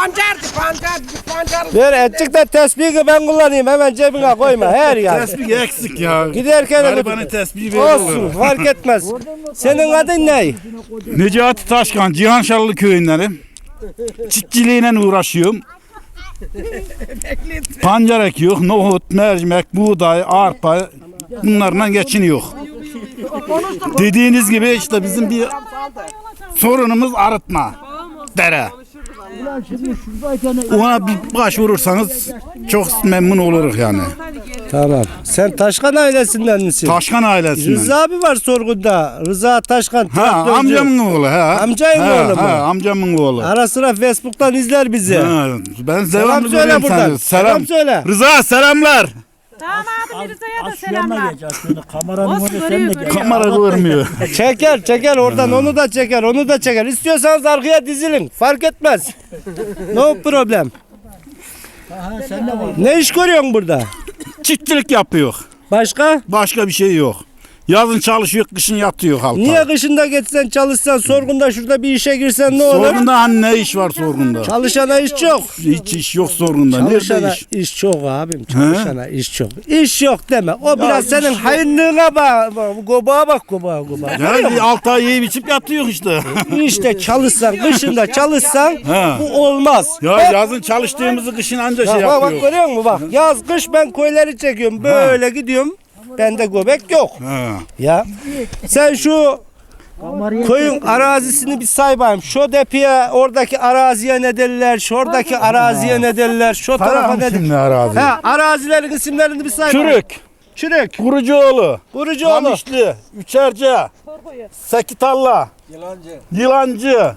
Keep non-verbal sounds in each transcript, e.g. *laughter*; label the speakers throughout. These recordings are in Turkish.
Speaker 1: Pancardı pancar. Pancar.
Speaker 2: Ver etçik de tespihi ben kullanayım hemen cebine koyma her yer.
Speaker 3: Tespih eksik ya.
Speaker 2: Giderken de
Speaker 3: Garibanın tespihi
Speaker 2: Olsun
Speaker 3: veriyorlar.
Speaker 2: fark etmez. *laughs* Senin adın ne?
Speaker 3: Necati Taşkan, Cihanşarlı köyündenim. Çiftçiliğine uğraşıyorum. Pancar ekiyor, nohut, mercimek, buğday, arpa bunlarla geçiniyor. Dediğiniz gibi işte bizim bir sorunumuz arıtma. Dere. Ona bir başvurursanız çok memnun oluruz yani.
Speaker 2: Tamam. Sen Taşkan ailesinden misin?
Speaker 3: Taşkan ailesinden.
Speaker 2: Rıza abi var sorgunda. Rıza Taşkan.
Speaker 3: Ha
Speaker 2: traktörcü.
Speaker 3: amcamın oğlu ha.
Speaker 2: Amcayın
Speaker 3: Ha,
Speaker 2: oğlu mu?
Speaker 3: Ha amcamın oğlu.
Speaker 2: Ara sıra Facebook'tan izler bizi.
Speaker 3: Ha, ben
Speaker 2: Selam
Speaker 3: devamlı
Speaker 2: söyle buradan.
Speaker 3: seni.
Speaker 2: Selam söyle.
Speaker 3: Rıza selamlar.
Speaker 4: Damadım Rıza'ya da
Speaker 5: Aşağıma
Speaker 4: selamlar.
Speaker 5: geleceksin. Kameranın orada sen
Speaker 4: görüyor,
Speaker 5: de
Speaker 4: görüyor.
Speaker 5: gel.
Speaker 3: Kamera görmüyor. *laughs*
Speaker 2: Çeker çeker oradan onu da çeker onu da çeker. İstiyorsanız arkaya dizilin. Fark etmez. no problem.
Speaker 5: Ha, sen de var.
Speaker 2: Ne iş görüyorsun burada?
Speaker 3: Çiftçilik yapıyor.
Speaker 2: Başka?
Speaker 3: Başka bir şey yok. Yazın çalışıyor, kışın yatıyor halka.
Speaker 2: Niye kışında geçsen çalışsan sorgunda şurada bir işe girsen ne olur?
Speaker 3: Sorgunda hani ne iş var sorgunda?
Speaker 2: Çalışana iş çok.
Speaker 3: Hiç iş yok sorgunda. Nerede
Speaker 2: Çalışana
Speaker 3: iş?
Speaker 2: iş? çok abim. Çalışana iş çok. İş yok deme. O biraz senin hayırlığına bak. Gobağa bak gobağa gobağa.
Speaker 3: Yani 6 ay yiyip içip yatıyor işte. *laughs*
Speaker 2: İşte çalışsan, kışında çalışsan bu olmaz.
Speaker 3: ya yazın çalıştığımızı kışın anca şey
Speaker 2: Bak, bak, bak
Speaker 3: yapıyor.
Speaker 2: görüyor musun bak. Yaz kış ben koyları çekiyorum. Böyle gidiyorum. Bende göbek yok.
Speaker 3: Ha.
Speaker 2: Ya. Sen şu koyun arazisini bir say bakayım. Şu depiye oradaki araziye ne derler? Şuradaki araziye ne derler? Şu tarafa
Speaker 3: Karam
Speaker 2: ne derler?
Speaker 3: arazi.
Speaker 2: Ha, arazilerin isimlerini bir say. bakayım.
Speaker 3: Çürük,
Speaker 2: Çürük.
Speaker 3: Kurucuoğlu,
Speaker 2: Kurucuoğlu.
Speaker 3: Kamışlı, Üçerce, Sekitalla, Yılancı, Yılancı,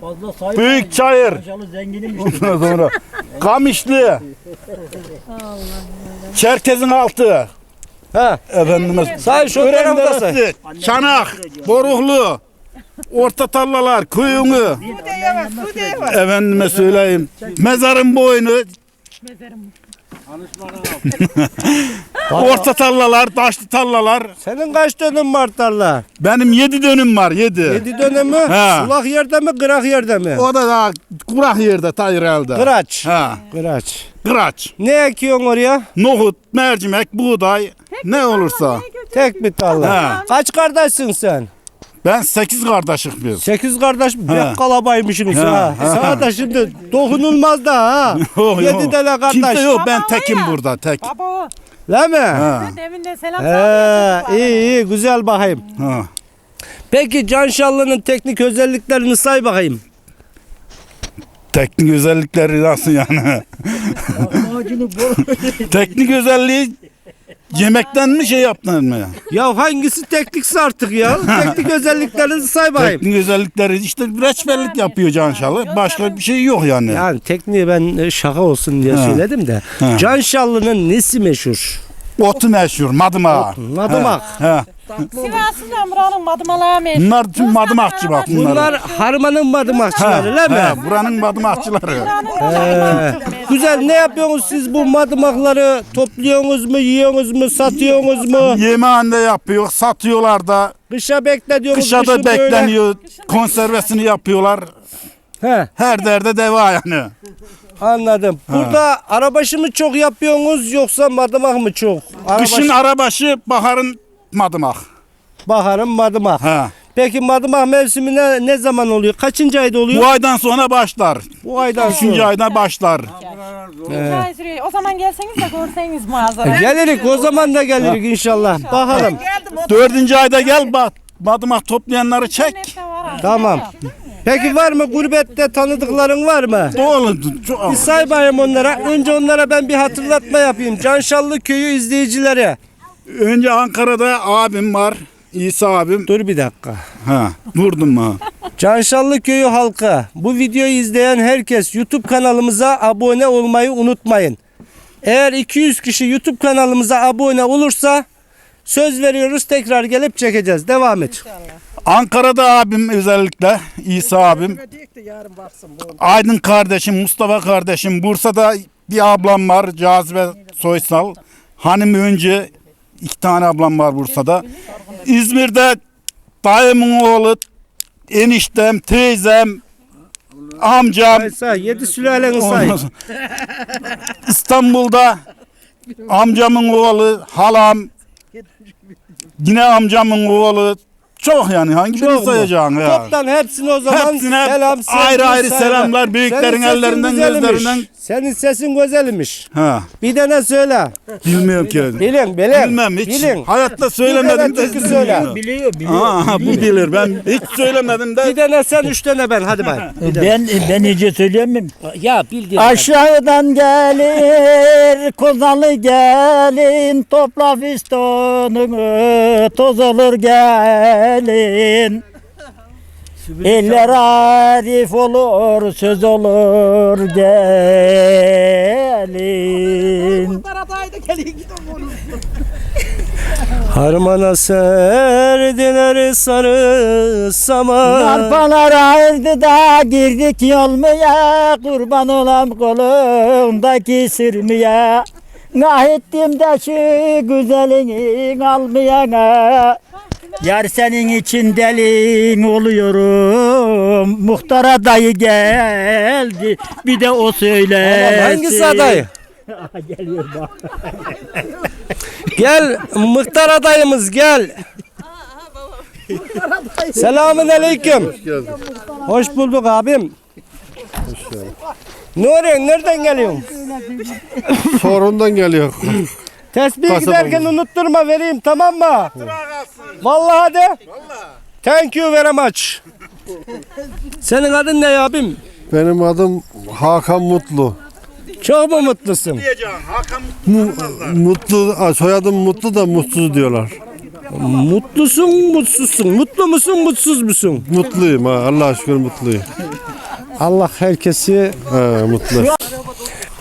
Speaker 5: fazla sayma.
Speaker 3: Büyük Çayır,
Speaker 5: Yaşalı zenginim *laughs*
Speaker 3: Ondan sonra Kamışlı. *laughs* Çerkez'in altı.
Speaker 2: Ha.
Speaker 3: Efendime
Speaker 2: Say şu.
Speaker 3: Örenderesi, Çanak, Boruklu, Orta Tallalar, Kuyunu.
Speaker 1: Su diyemez su diyemez.
Speaker 3: Efendime söyleyeyim. Mezarın boynu. Orta tallalar, taşlı tallalar.
Speaker 2: Senin kaç dönüm var tarla?
Speaker 3: Benim yedi dönüm var, yedi.
Speaker 2: Yedi dönüm mü? Sulak yerde mi, kırak yerde mi?
Speaker 3: O da daha kurak yerde, tayır elde.
Speaker 2: Kıraç.
Speaker 3: Ha,
Speaker 2: Kıraç.
Speaker 3: kıraç.
Speaker 2: Ne ekiyorsun oraya?
Speaker 3: Nohut, mercimek, buğday, ne olursa.
Speaker 2: Tek bir tarla.
Speaker 3: Ha.
Speaker 2: Kaç kardeşsin sen?
Speaker 3: Ben sekiz kardeşik biz.
Speaker 2: Sekiz kardeş. Pek kalabaymışsınız
Speaker 3: Ha,
Speaker 2: ha.
Speaker 3: ha.
Speaker 2: Sana da şimdi dokunulmaz da ha. *laughs*
Speaker 3: Yok,
Speaker 2: Yedi
Speaker 3: yok.
Speaker 2: tane kardeş.
Speaker 3: Kimse yok, ben
Speaker 4: Baba o
Speaker 3: tekim
Speaker 4: ya.
Speaker 3: burada, tek.
Speaker 4: Baba.
Speaker 2: Değil mi?
Speaker 3: Ha,
Speaker 4: Demin de selam
Speaker 2: He,
Speaker 4: söylüyor
Speaker 2: iyi iyi güzel bakayım.
Speaker 3: ha.
Speaker 2: Peki Can Şallı'nın teknik özelliklerini say bakayım.
Speaker 3: Teknik özellikleri nasıl yani? *laughs* Teknik özelliği *laughs* yemekten mi şey yaptın mı?
Speaker 2: Ya hangisi teknikse artık ya? *laughs* teknik özelliklerini say bakayım.
Speaker 3: Teknik özellikleri işte reçberlik yapıyor Canşalı. Başka bir şey yok yani.
Speaker 2: Yani tekniği ben şaka olsun diye
Speaker 3: Ha.
Speaker 2: söyledim de.
Speaker 3: Ha.
Speaker 2: Can Şallı'nın nesi meşhur?
Speaker 3: Otu meşhur, madımağı.
Speaker 2: Madımak.
Speaker 3: He.
Speaker 4: Sivas'ın buranın madımalığa meşhur.
Speaker 3: Bunlar tüm madımakçı bak bunlar.
Speaker 2: Bunlar harmanın madımakçıları
Speaker 3: He,
Speaker 2: değil mi?
Speaker 3: he, buranın madımakçıları.
Speaker 2: Güzel ne yapıyorsunuz siz bu madımakları topluyorsunuz mu yiyorsunuz mu satıyorsunuz mu?
Speaker 3: Yemeğinde yapıyor, satıyorlar da.
Speaker 2: Kışa bekletiyorsunuz.
Speaker 3: Kışa da bekleniyor. Konservesini yapıyorlar.
Speaker 2: He,
Speaker 3: Her derde deva yani.
Speaker 2: anladım. Burada arabaşı mı çok yapıyorsunuz yoksa madımak mı çok? Arabaşı,
Speaker 3: Kışın arabaşı, baharın madımak.
Speaker 2: baharın madımak.
Speaker 3: He.
Speaker 2: Peki madımak mevsimi ne, ne zaman oluyor? Kaçıncı ayda oluyor?
Speaker 3: Bu aydan sonra başlar.
Speaker 2: Bu aydan
Speaker 3: Üçüncü
Speaker 2: sonra.
Speaker 3: aydan başlar.
Speaker 4: Ay sürüyor. O zaman gelseniz de görseniz manzara.
Speaker 2: Gelirik o zaman da gelirik inşallah. Bakalım.
Speaker 3: Dördüncü ayda gel bak. Madımak toplayanları çek.
Speaker 4: Var ha.
Speaker 2: Tamam. Peki var mı gurbette tanıdıkların var mı?
Speaker 3: Doğru. Çok...
Speaker 2: Bir say bakayım onlara. Önce onlara ben bir hatırlatma yapayım. Canşallı köyü izleyicilere.
Speaker 3: Önce Ankara'da abim var. İsa abim.
Speaker 2: Dur bir dakika.
Speaker 3: Ha, vurdum mu?
Speaker 2: Canşallı köyü halkı. Bu videoyu izleyen herkes YouTube kanalımıza abone olmayı unutmayın. Eğer 200 kişi YouTube kanalımıza abone olursa söz veriyoruz tekrar gelip çekeceğiz. Devam et.
Speaker 3: Ankara'da abim özellikle İsa abim. Aydın kardeşim, Mustafa kardeşim. Bursa'da bir ablam var. Cazibe Soysal. Hanım önce iki tane ablam var Bursa'da. İzmir'de dayımın oğlu, eniştem, teyzem, amcam.
Speaker 2: Yedi sülaleni say.
Speaker 3: İstanbul'da amcamın oğlu, halam, yine amcamın oğlu çok yani hangi
Speaker 2: Çok
Speaker 3: birini
Speaker 2: mu?
Speaker 3: sayacaksın ya?
Speaker 2: Toptan hepsine o zaman
Speaker 3: Hepsine
Speaker 2: selam
Speaker 3: ayrı ayrı
Speaker 2: saygı.
Speaker 3: selamlar, büyüklerin
Speaker 2: Senin sesin
Speaker 3: ellerinden,
Speaker 2: güzelmiş.
Speaker 3: gözlerinden.
Speaker 2: Senin sesin güzelmiş.
Speaker 3: Ha,
Speaker 2: Bir de ne söyle?
Speaker 3: bilmiyorum ki.
Speaker 2: Bilin bilin.
Speaker 3: Bilmem hiç.
Speaker 2: Bilin.
Speaker 3: Hayatta
Speaker 2: Bir
Speaker 3: söylemedim
Speaker 2: de türkü söyle.
Speaker 5: Biliyor biliyor.
Speaker 3: Aa, bu bilir. Ben hiç söylemedim de.
Speaker 2: Bir de ne sen üç tane ben hadi bay.
Speaker 5: Ben ben iyice söyleyemem.
Speaker 2: Ya bildiğin.
Speaker 5: Aşağıdan gelir kozalı gelin topla fistonunu toz olur gelin. Eller arif olur söz olur gelin. *laughs*
Speaker 2: Harmana serdiler sarı saman.
Speaker 5: Arpalar ağırdı da girdik yolmaya Kurban olam kolumdaki sırmaya Ngah ettim de şu güzelini almayana Yar senin için delin oluyorum Muhtara dayı geldi Bir de o söylesin
Speaker 2: Tamam, hangisi adayı? *laughs*
Speaker 5: Geliyor bak *laughs*
Speaker 2: Gel muhtar adayımız gel. Selamun aleyküm. Hoş bulduk abim. Nuri nereden geliyorsun?
Speaker 6: Sorundan geliyor. *laughs*
Speaker 2: Tesbih
Speaker 6: Kasaba
Speaker 2: giderken unutturma vereyim tamam mı? Vallahi de. Thank you very much. Senin adın ne abim?
Speaker 6: Benim adım Hakan Mutlu.
Speaker 2: Çok mu mutlusun?
Speaker 3: Hakan
Speaker 6: Mu- mutlu, soyadım Mutlu da mutsuz diyorlar.
Speaker 2: Mutlusun, mutsuzsun. Mutlu musun, mutsuz musun?
Speaker 6: Mutluyum ha, Allah'a şükür mutluyum.
Speaker 2: Allah herkesi
Speaker 6: He, mutlu.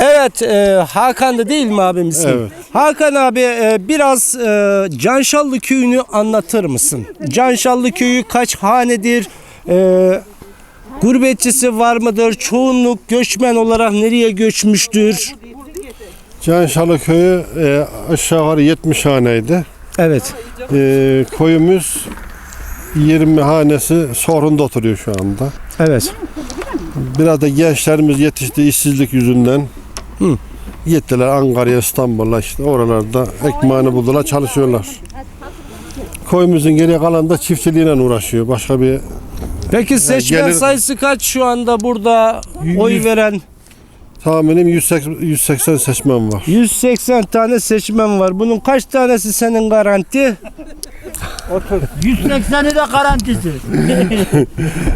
Speaker 2: Evet, e, Hakan'dı değil mi abim ismi?
Speaker 6: Evet.
Speaker 2: Hakan abi e, biraz e, Canşallı köyünü anlatır mısın? Canşallı köyü kaç hanedir? E, gurbetçisi var mıdır? Çoğunluk göçmen olarak nereye göçmüştür?
Speaker 6: Canşalı köyü e, aşağı yukarı 70 haneydi.
Speaker 2: Evet.
Speaker 6: E, koyumuz 20 hanesi sorunda oturuyor şu anda.
Speaker 2: Evet.
Speaker 6: Biraz da gençlerimiz yetişti işsizlik yüzünden.
Speaker 2: Hı.
Speaker 6: Gittiler Ankara'ya, İstanbul'a işte oralarda ekmeğini buldular, çalışıyorlar. Koyumuzun geriye kalan da çiftçiliğine uğraşıyor. Başka bir
Speaker 2: Peki seçmen
Speaker 6: gelir-
Speaker 2: sayısı kaç şu anda burada oy veren?
Speaker 6: Tahminim 180, 180 seçmen var.
Speaker 2: 180 tane seçmen var. Bunun kaç tanesi senin garanti?
Speaker 5: 180'i de garantisi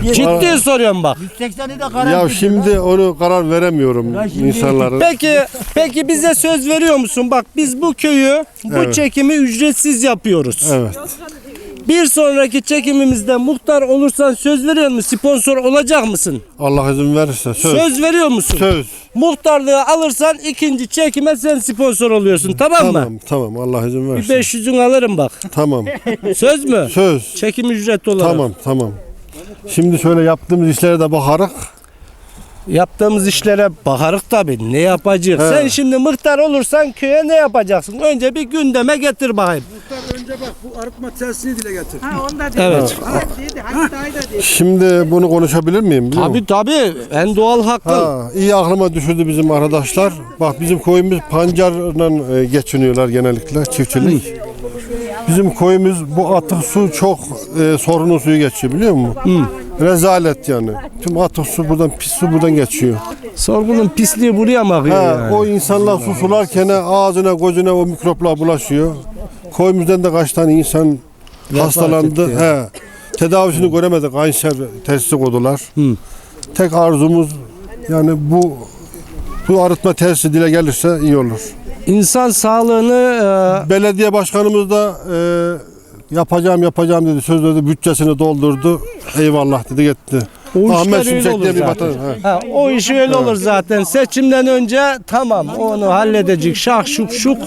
Speaker 5: *laughs*
Speaker 2: Ciddi soruyorum bak.
Speaker 5: 180'i de garantisi
Speaker 6: Ya şimdi onu karar veremiyorum
Speaker 5: Ya şimdi-
Speaker 6: insanların.
Speaker 2: Peki peki bize söz veriyor musun? Bak biz bu köyü bu
Speaker 6: Evet.
Speaker 2: çekimi ücretsiz yapıyoruz.
Speaker 6: Evet.
Speaker 2: Bir sonraki çekimimizde muhtar olursan söz veriyor musun? Sponsor olacak mısın?
Speaker 6: Allah izin verirse söz.
Speaker 2: Söz veriyor musun?
Speaker 6: Söz.
Speaker 2: Muhtarlığı alırsan ikinci çekime sen sponsor oluyorsun tamam mı?
Speaker 6: Tamam tamam Allah izin
Speaker 2: Bir
Speaker 6: verirse.
Speaker 2: 500'ün alırım bak.
Speaker 6: Tamam. *laughs*
Speaker 2: Söz mü?
Speaker 6: Söz.
Speaker 2: Çekim ücreti olarak.
Speaker 6: Tamam tamam. Şimdi şöyle yaptığımız işlere de bakarız.
Speaker 2: Yaptığımız işlere bakarık tabii. Ne yapacağız?
Speaker 6: He.
Speaker 2: Sen şimdi muhtar olursan köye ne yapacaksın? Önce bir gündeme getir bakayım.
Speaker 7: Bu arıtma tesisini dile getir.
Speaker 1: Ha onda dedi.
Speaker 2: Evet.
Speaker 1: Ha dedi. Hani dayı da dedi.
Speaker 6: Şimdi bunu konuşabilir miyim? biliyor musun?
Speaker 2: Tabii tabii. En doğal hakkın.
Speaker 6: Ha, iyi aklıma düşürdü bizim arkadaşlar. Bak bizim koyumuz pancarla e, geçiniyorlar genellikle çiftçilik. Bizim koyumuz bu atık su çok e, sorunun suyu geçiyor biliyor musun? Rezalet yani. Tüm atık su buradan pis su buradan geçiyor.
Speaker 2: Sorgunun pisliği buraya mı akıyor
Speaker 6: Ha,
Speaker 2: yani?
Speaker 6: O insanlar su sularken ağzına gözüne o mikroplar bulaşıyor. Koyumuzdan da kaç tane insan hastalandı.
Speaker 2: etti.
Speaker 6: He. Tedavisini göremedik. Kanser testi koydular.
Speaker 2: Hı.
Speaker 6: Tek arzumuz yani bu bu arıtma tesisi dile gelirse iyi olur.
Speaker 2: İnsan sağlığını
Speaker 6: Belediye başkanımız da e, yapacağım yapacağım dedi. Söz dedi bütçesini doldurdu. Eyvallah dedi gitti.
Speaker 2: e, o
Speaker 6: Ahmet
Speaker 2: işler öyle
Speaker 6: Şimşek
Speaker 2: olur
Speaker 6: diye bir
Speaker 2: zaten.
Speaker 6: vatan. he.
Speaker 2: Ha, o iş öyle olur zaten. Seçimden önce tamam onu halledecek. Şak şuk şuk.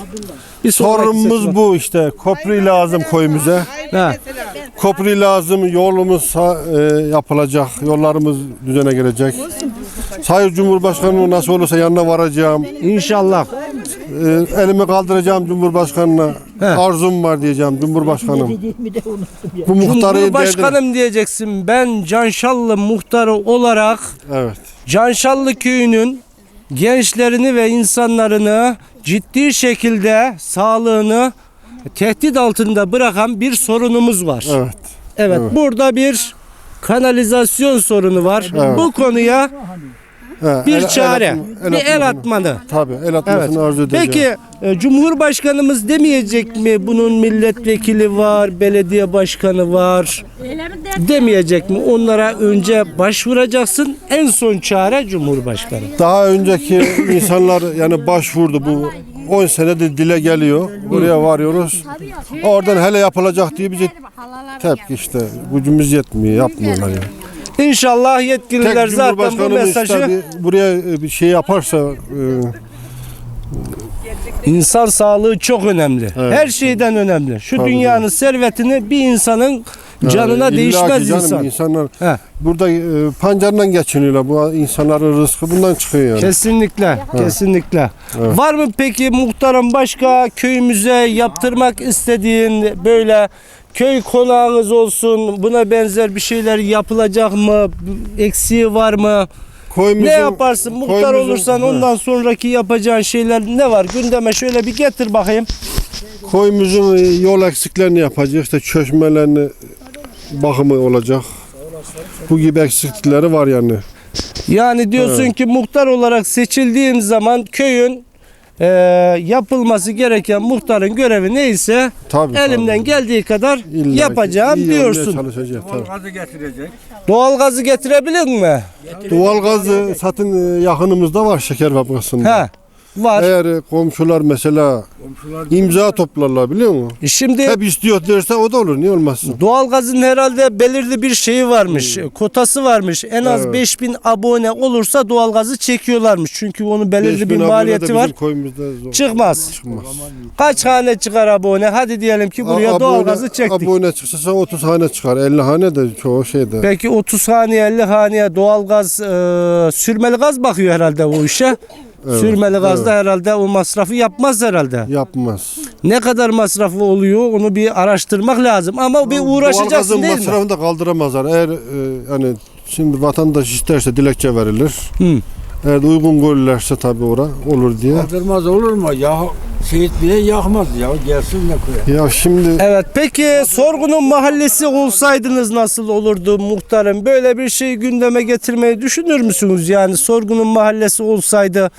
Speaker 2: Bir sonraki
Speaker 6: Sorunumuz bu işte. Köprü lazım koyumuza.
Speaker 2: Ha.
Speaker 6: Köprü lazım, yolumuz e, yapılacak, yollarımız düzene girecek. Sayın Cumhurbaşkanı nasıl olursa yanına varacağım.
Speaker 2: İnşallah.
Speaker 6: E, elimi kaldıracağım Cumhurbaşkanına.
Speaker 2: He.
Speaker 6: arzum var diyeceğim Cumhurbaşkanım.
Speaker 5: Dediğimi de unuttum ya.
Speaker 6: Bu muhtarı
Speaker 2: Cumhurbaşkanım diyeceksin. Ben Canşallı muhtarı olarak
Speaker 6: Evet.
Speaker 2: Canşallı köyünün gençlerini ve insanlarını ciddi şekilde sağlığını tehdit altında bırakan bir sorunumuz var.
Speaker 6: Evet.
Speaker 2: Evet, burada bir kanalizasyon sorunu var.
Speaker 6: Evet.
Speaker 2: Bu konuya
Speaker 6: He,
Speaker 2: bir
Speaker 6: el- el
Speaker 2: çare,
Speaker 6: atma-
Speaker 2: bir el
Speaker 6: atma-
Speaker 2: atmanı.
Speaker 6: Tabii el atmasını arzu edeceğim.
Speaker 2: Peki e, Cumhurbaşkanımız demeyecek mi bunun milletvekili var, belediye başkanı var demeyecek mi? Onlara önce başvuracaksın. En son çare Cumhurbaşkanı.
Speaker 6: Daha önceki *laughs* insanlar yani başvurdu bu 10 senedir dile geliyor. Buraya varıyoruz. Oradan hele yapılacak diye bize tepki işte. Gücümüz yetmiyor, yapmıyorlar yani.
Speaker 2: İnşallah yetkililer
Speaker 6: Tek
Speaker 2: zaten bu
Speaker 6: Cumhurbaşkanımız
Speaker 2: mesajı
Speaker 6: bir- buraya e, bir şey yaparsa e,
Speaker 2: insan sağlığı çok önemli.
Speaker 6: Evet.
Speaker 2: Her şeyden önemli. Şu
Speaker 6: Tabii,
Speaker 2: dünyanın servetini bir insanın canına
Speaker 6: yani illa
Speaker 2: değişmez
Speaker 6: canım,
Speaker 2: insan.
Speaker 6: insanlar
Speaker 2: He.
Speaker 6: burada e, pancardan geçiniyorlar. Bu insanların rızkı bundan çıkıyor yani.
Speaker 2: Kesinlikle, kesinlikle.
Speaker 6: Evet.
Speaker 2: Var mı peki muhtarım başka köyümüze yaptırmak istediğin böyle köy konağınız olsun, buna benzer bir şeyler yapılacak mı? Eksiği var mı?
Speaker 6: Koyumuzun-
Speaker 2: Ne yaparsın? Muhtar
Speaker 6: koyumuzun-
Speaker 2: olursan
Speaker 6: He.
Speaker 2: ondan sonraki yapacağın şeyler ne var? Gündeme şöyle bir getir bakayım.
Speaker 6: Koyumuzun yol eksiklerini yapacak. işte çöşmelerini bakımı olacak. Bu gibi eksiklikleri var yani.
Speaker 2: Yani diyorsun ki muhtar olarak seçildiğim zaman köyün eee, yapılması gereken muhtarın görevi neyse
Speaker 6: Tabii.
Speaker 2: elimden
Speaker 6: tabii.
Speaker 2: geldiği kadar
Speaker 6: İlla ki
Speaker 2: yapacağım
Speaker 6: iyi olmaya
Speaker 2: diyorsun.
Speaker 6: Çalışacak, tabii.
Speaker 7: Gazı getirecek.
Speaker 2: Doğalgazı getirebilir mi?
Speaker 6: Doğalgazı satın e, yakınımızda var şeker fabrikasında.
Speaker 2: He. Var.
Speaker 6: Eğer e, komşular mesela imza toplarlar biliyor musun?
Speaker 2: Şimdi
Speaker 6: Hep istiyor derse o da olur niye olmasın?
Speaker 2: doğalgazın herhalde belirli bir şeyi varmış. Kotası varmış. En az
Speaker 6: Evet.
Speaker 2: 5000 abone olursa doğalgazı çekiyorlarmış. Çünkü onun belirli
Speaker 6: 5000
Speaker 2: bir
Speaker 6: abone de
Speaker 2: maliyeti
Speaker 6: bizim
Speaker 2: var.
Speaker 6: Koyumuzda zor.
Speaker 2: Çıkmaz.
Speaker 6: Çıkmaz.
Speaker 2: Kaç hane çıkar abone? Hadi diyelim ki buraya
Speaker 6: A-
Speaker 2: doğalgazı çektik.
Speaker 6: Abone çıksa 30 hane çıkar. 50 hane de çoğu şeyde.
Speaker 2: Peki 30 haneye 50 haneye doğalgaz e, sürmeli gaz bakıyor herhalde o işe.
Speaker 6: Evet,
Speaker 2: Sürmeli gazda herhalde o masrafı yapmaz herhalde.
Speaker 6: Yapmaz.
Speaker 2: Ne kadar masrafı oluyor onu bir araştırmak lazım. Ama bir uğraşacaksın değil mi?
Speaker 6: masrafını da kaldıramazlar. Eğer e, hani şimdi vatandaş isterse dilekçe verilir.
Speaker 2: Hı.
Speaker 6: Eğer de uygun görürlerse tabii ora olur diye.
Speaker 7: Kaldırmaz olur mu? Ya Seyit bile yakmaz ya. Gelsin de koyar.
Speaker 6: Ya şimdi
Speaker 2: Evet peki Sorgun'un mahallesi olsaydınız nasıl olurdu muhtarım? Böyle bir şey gündeme getirmeyi düşünür müsünüz? Yani Sorgun'un mahallesi olsaydı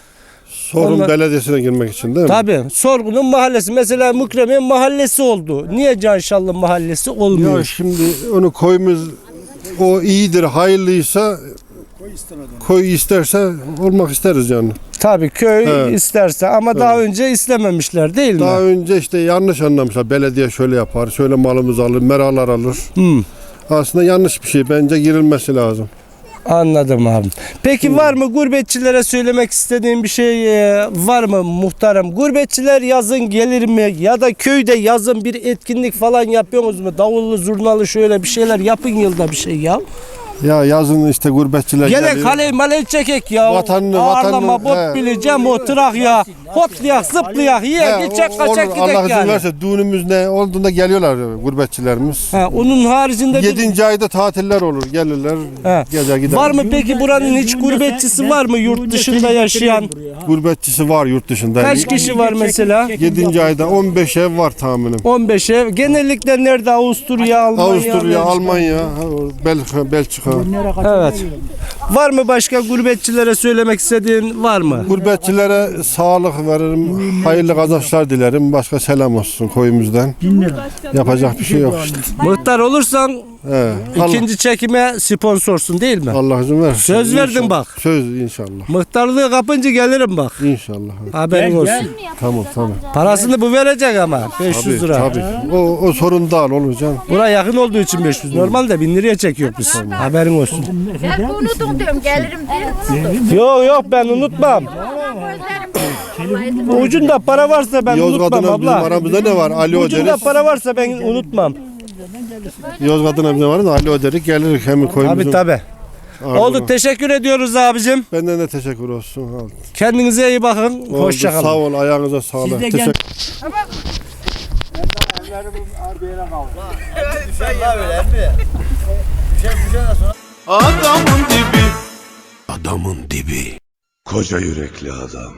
Speaker 6: sorun
Speaker 2: Onlar-
Speaker 6: belediyesine girmek için değil mi?
Speaker 2: tabii Sorgun'un mahallesi mesela Mükremin mahallesi oldu. Niye Canşallı mahallesi olmuyor?
Speaker 6: Ya şimdi onu koyumuz o iyidir, hayırlıysa koy isterse olmak isteriz yani.
Speaker 2: Tabii köy
Speaker 6: Evet.
Speaker 2: isterse ama daha önce istememişler değil mi?
Speaker 6: Daha önce işte yanlış anlamışlar. Belediye şöyle yapar, şöyle malımızı alır, meralar alır.
Speaker 2: Hmm,
Speaker 6: Aslında yanlış bir şey. Bence girilmesi lazım.
Speaker 2: Anladım abi. Peki var mı gurbetçilere söylemek istediğin bir şey e, var mı muhtarım? Gurbetçiler yazın gelir mi? Ya da köyde yazın bir etkinlik falan yapıyorsunuz mu? Davullu zurnalı şöyle bir şeyler yapın yılda bir şey ya.
Speaker 6: Ya yazın işte gurbetçiler
Speaker 2: Gelek
Speaker 6: geliyor.
Speaker 2: haley maley çekek ya.
Speaker 6: Vatanını-
Speaker 2: Ağırlama
Speaker 6: vatanını-
Speaker 2: bot
Speaker 6: he.
Speaker 2: bileceğim o trak ya. Hotlayak zıplayak
Speaker 6: He,
Speaker 2: yiye
Speaker 6: o- olur.
Speaker 2: kaçak
Speaker 6: Allah
Speaker 2: gidek
Speaker 6: izin
Speaker 2: yani.
Speaker 6: verirse düğünümüz ne olduğunda geliyorlar gurbetçilerimiz.
Speaker 2: Ha, onun haricinde bir...
Speaker 6: 7. ayda tatiller olur. Gelirler.
Speaker 2: He.
Speaker 6: Gece gider.
Speaker 2: Var mı peki buranın hiç gurbetçisi var mı yurt dışında yaşayan?
Speaker 6: Gurbetçisi var yurt dışında.
Speaker 2: Kaç kişi var mesela?
Speaker 6: 7. ayda 15 ev var tahminim.
Speaker 2: 15 ev. Genellikle nerede? Avusturya, Almanya.
Speaker 6: Avusturya. Almanya, Belçika, Belçika.
Speaker 2: Evet. Var mı başka gurbetçilere söylemek istediğin var mı?
Speaker 6: Gurbetçilere sağlık veririm, hayırlı kazançlar dilerim. Başka selam olsun koyumuzdan. Yapacak bir şey yok işte.
Speaker 2: Muhtar olursan
Speaker 6: He.
Speaker 2: İkinci çekime sponsorsun değil mi?
Speaker 6: Allah izin versin.
Speaker 2: Söz verdin
Speaker 6: İnşallah.
Speaker 2: bak.
Speaker 6: Söz inşallah.
Speaker 2: Muhtarlığı kapınca gelirim bak.
Speaker 6: İnşallah.
Speaker 2: Haberin olsun.
Speaker 6: Tamam tamam.
Speaker 2: Parasını bu verecek ama 500
Speaker 6: Tabii,
Speaker 2: lira.
Speaker 6: tabii. O, o sorun da olur canım.
Speaker 2: Buraya yakın olduğu için 500. Normalde 1000 liraya çekiyor biz. Haberin olsun.
Speaker 8: Ben unuttum diyorum gelirim diyorum.
Speaker 2: Yok yok ben unutmam. Ucunda para varsa ben unutmam
Speaker 6: Yozgat'ın bizim
Speaker 2: abla.
Speaker 6: aramızda ne var? Ali
Speaker 2: Ucunda para varsa ben unutmam.
Speaker 6: Yozgat'ın bizim var da Ali Öderik gelir hem koyumuzun.
Speaker 2: Tabi tabi.
Speaker 6: ardına.
Speaker 2: Oldu teşekkür ediyoruz abicim.
Speaker 6: Benden de teşekkür olsun. Oldu.
Speaker 2: Kendinize iyi bakın.
Speaker 6: Oldu.
Speaker 2: Hoşçakalın.
Speaker 6: Sağ ol ayağınıza sağlık.
Speaker 5: Siz de
Speaker 6: Teşekkür
Speaker 7: Adamın dibi. Koca yürekli adam.